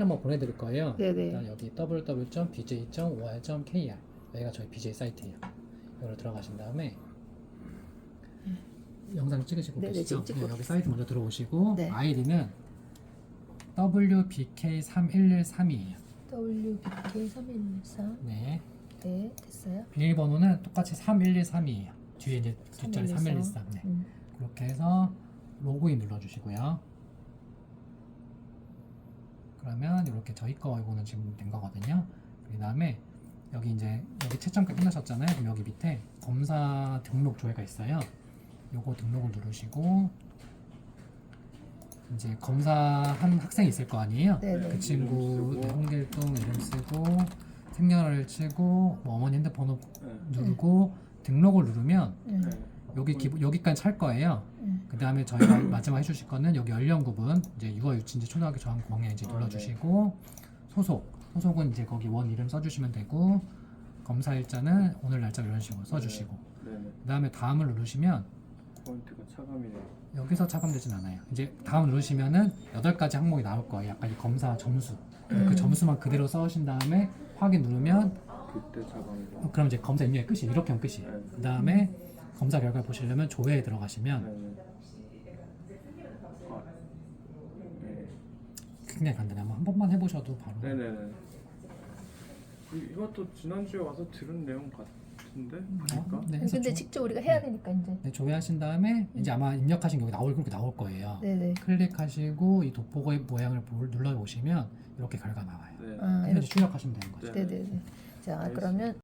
한번 보내드릴 거예요. 네네. 일단 여기 www.bj.or.kr 여기가 저희 BJ 사이트예요. 여기로 들어가신 다음에 영상 찍으시고 네네, 계시죠? 지금 찍고 여기 사이트 먼저 들어오시고 네. 아이디는 WBK3113이에요. WBK 3113. 네. 네, 됐어요. 비밀번호는 똑같이 3113이에요. 뒤에 이제 뒷자리 3113. 네. 음. 그렇게 해서 로그인 눌러주시고요. 그러면 이렇게 저희 거 이거는 지금 된 거거든요. 그 다음에 여기 이제 여기 채점가 끝나셨잖아요. 그럼 여기 밑에 검사 등록 조회가 있어요. 요거 등록을 누르시고 이제 검사한 학생이 있을 거 아니에요. 네네. 그 친구 이름 쓰고. 홍길동 이름 쓰고 생년월일 치고 뭐 어머니 핸드번호 네. 누르고 등록을 누르면 음. 네. 여기 기, 여기까지 찰 거예요. 음. 그 다음에 저희가 마지막 해주실 거는 여기 연령 구분 이제 유아 유치인지 초등학교 저학년 공학년 이제 아, 눌러주시고 소속 소속은 이제 거기 원 이름 써주시면 되고 검사 일자는 오늘 날짜 이런 식으로 써주시고 네네. 그 다음에 다음을 누르시면 포인트가 차감이네요. 여기서 차감되진 않아요. 이제 다음 누르시면은 여덟 가지 항목이 나올 거예요. 아까 이 검사 점수 그 음. 점수만 그대로 써신 다음에 확인 누르면 그때 차감이고. 어, 그럼 이제 검사 입력이 끝이에요. 이렇게 하면 끝이에요. 네. 그 다음에 검사 결과 보시려면 조회에 들어가시면 네. 굉장히 간단해요. 한번 한 번만 해보셔도 바로 네네네. 이- 이것도 지난주에 와서 들은 내용 같은데 보니까. 네, 해서 근데 조- 직접 우리가 해야 네. 되니까 이제. 네, 조회하신 다음에 이제 아마 입력하신 게 여기 나올 그렇게 나올 거예요. 네네. 클릭하시고 이 돋보고의 모양을 보- 눌러 보시면 이렇게 결과 나와요. 네. 아, 그래서 이렇게. 출력하시면 되는 거죠. 네. 네네네. 자. 그러면